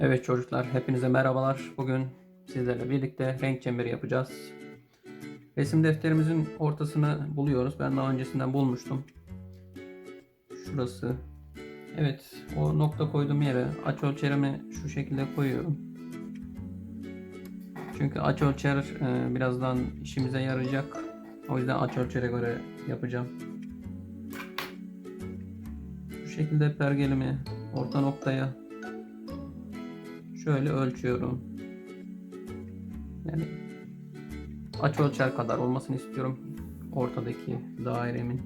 Evet çocuklar hepinize merhabalar. Bugün sizlerle birlikte renk çemberi yapacağız. Resim defterimizin ortasını buluyoruz. Ben daha öncesinden bulmuştum. Şurası. Evet o nokta koyduğum yere aç ölçerimi şu şekilde koyuyorum. Çünkü aç ölçer e, birazdan işimize yarayacak. O yüzden aç ölçere göre yapacağım. Bu şekilde pergelimi orta noktaya şöyle ölçüyorum. Yani aç ölçer kadar olmasını istiyorum ortadaki dairemin.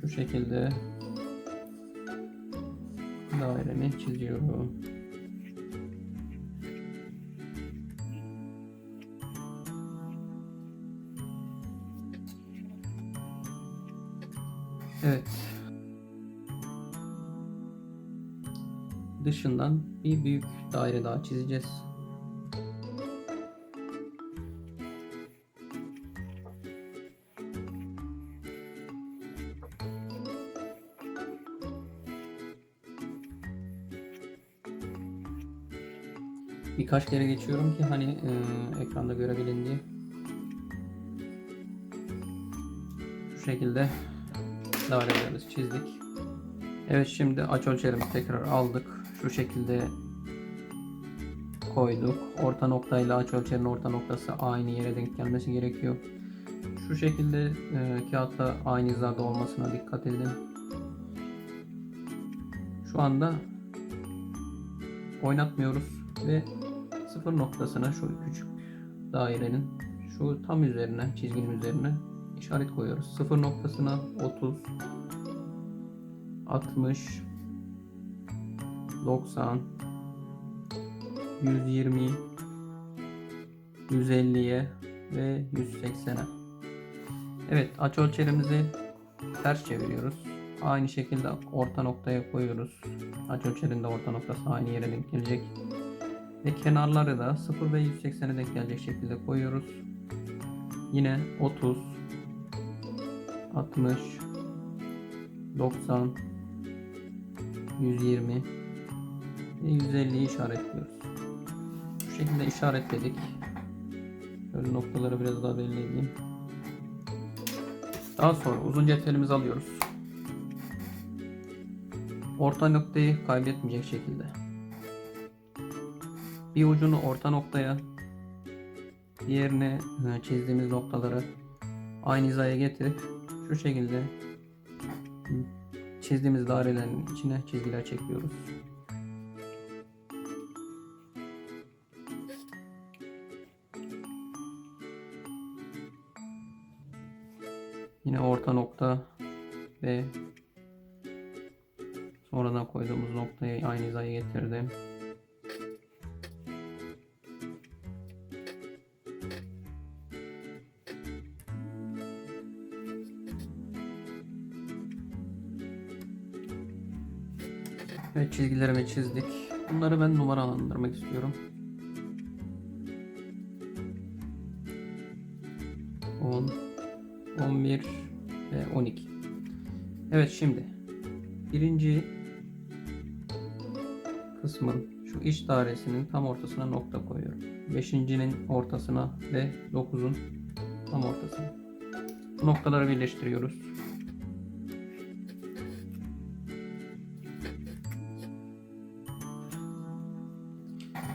Şu şekilde dairemi çiziyorum. Evet. Dışından bir büyük daire daha çizeceğiz. Birkaç kere geçiyorum ki hani e, ekranda görebilin diye. Şu şekilde dairelerimizi çizdik. Evet şimdi aç ölçerimizi tekrar aldık. Şu şekilde koyduk. Orta noktayla aç ölçerin orta noktası aynı yere denk gelmesi gerekiyor. Şu şekilde e, kağıtta aynı hizada olmasına dikkat edin. Şu anda oynatmıyoruz ve sıfır noktasına şu küçük dairenin şu tam üzerine çizginin üzerine işaret koyuyoruz. Sıfır noktasına 30 60 90 120 150'ye ve 180'e. Evet aç ölçerimizi ters çeviriyoruz. Aynı şekilde orta noktaya koyuyoruz. Aç ölçerinde orta noktası aynı yere denk gelecek. Ve kenarları da 0 ve 180'e denk gelecek şekilde koyuyoruz. Yine 30 60 90 120 ve 150'yi işaretliyoruz. Bu şekilde işaretledik. Şöyle noktaları biraz daha belli edeyim. Daha sonra uzun cetvelimizi alıyoruz. Orta noktayı kaybetmeyecek şekilde. Bir ucunu orta noktaya, diğerini çizdiğimiz noktaları aynı hizaya getirip şu şekilde çizdiğimiz dairelerin içine çizgiler çekiyoruz. Yine orta nokta ve sonradan koyduğumuz noktayı aynı hizaya getirdim. Evet çizgilerimi çizdik. Bunları ben numaralandırmak istiyorum. 11 ve 12. Evet şimdi birinci kısmın şu iç dairesinin tam ortasına nokta koyuyorum. Beşincinin ortasına ve 9'un tam ortasına. Noktaları birleştiriyoruz.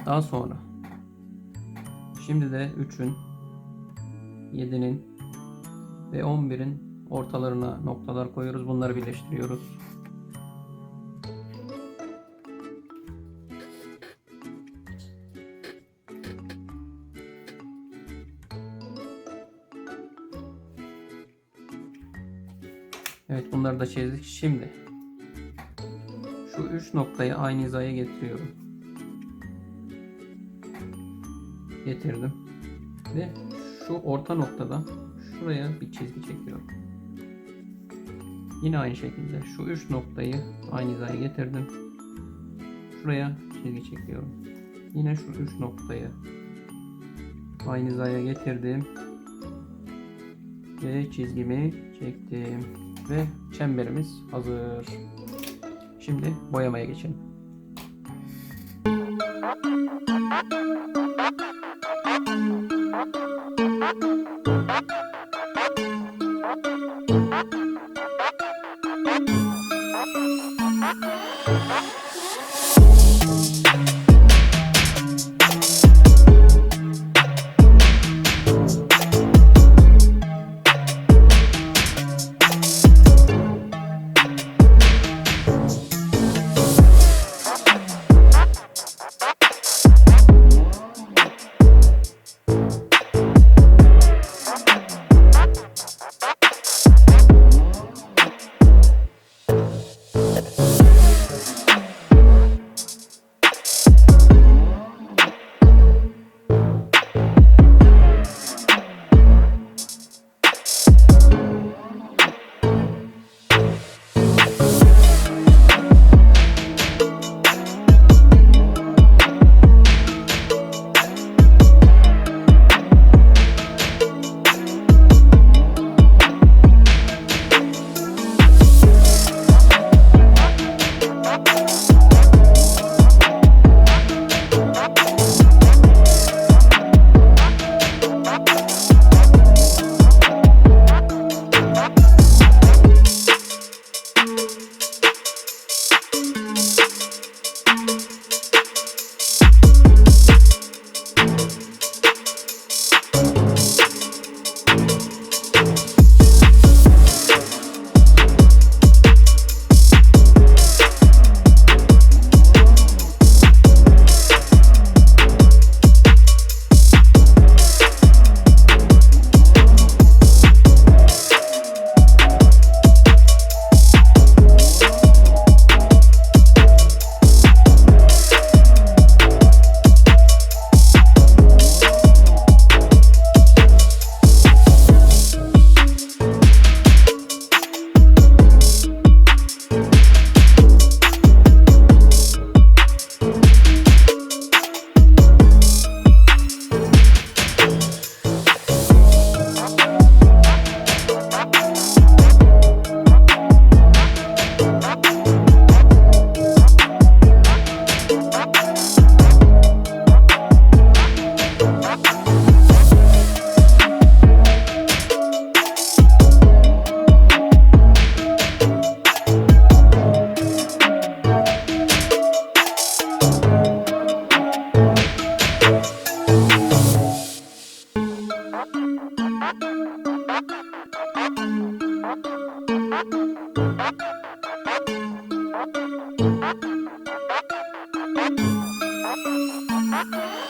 Daha sonra şimdi de 3'ün 7'nin ve 11'in ortalarına noktalar koyuyoruz. Bunları birleştiriyoruz. Evet bunları da çizdik. Şimdi şu üç noktayı aynı hizaya getiriyorum. Getirdim. Ve şu orta noktada şuraya bir çizgi çekiyorum. Yine aynı şekilde şu üç noktayı aynı hizaya getirdim. Şuraya çizgi çekiyorum. Yine şu üç noktayı aynı hizaya getirdim. Ve çizgimi çektim. Ve çemberimiz hazır. Şimdi boyamaya geçelim. Thank Bye.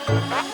Bye.